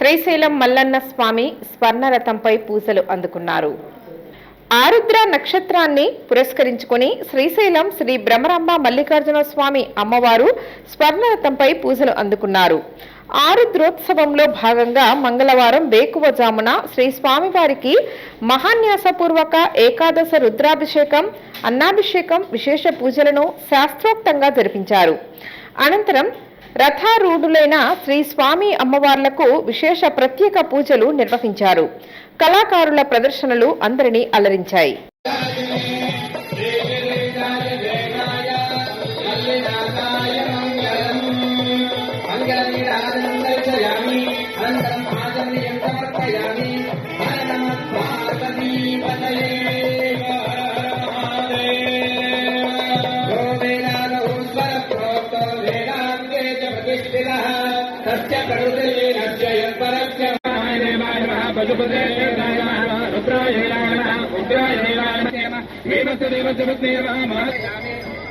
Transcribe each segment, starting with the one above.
శ్రీశైలం మల్లన్న స్వామి స్వర్ణరథంపై పూజలు అందుకున్నారు. ఆరుద్ర నక్షత్రాన్ని పురస్కరించుకొని శ్రీశైలం శ్రీ భ్రమరాంబ మల్లికార్జున స్వామి అమ్మవారు స్వర్ణరథంపై పూజలు అందుకున్నారు. ఆరుద్రోత్సవంలో భాగంగా మంగళవారం వేకువజామున శ్రీ స్వామివారికి మహాన్యాసపూర్వక ఏకాదశ రుద్రాభిషేకం అన్నాభిషేకం విశేష పూజలను శాస్త్రోక్తంగా జరిపించారు. అనంతరం రథారూఢులైన శ్రీ స్వామి అమ్మవార్లకు విశేష ప్రత్యేక పూజలు నిర్వహించారు. కళాకారుల ప్రదర్శనలు అందరినీ అలరించాయి. तस्य प्रकृतिर्नस्य यत्परस्य देवाय नमः पशुपते देवाय नमः रुद्राय नमः उग्राय नमः देवस्य देवस्य पत्नी नमः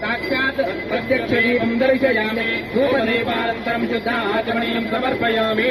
साक्षात् प्रत्यक्षदीपं दर्शयामि धूपदीपानन्तरं शुद्ध आचमनीयं समर्पयामि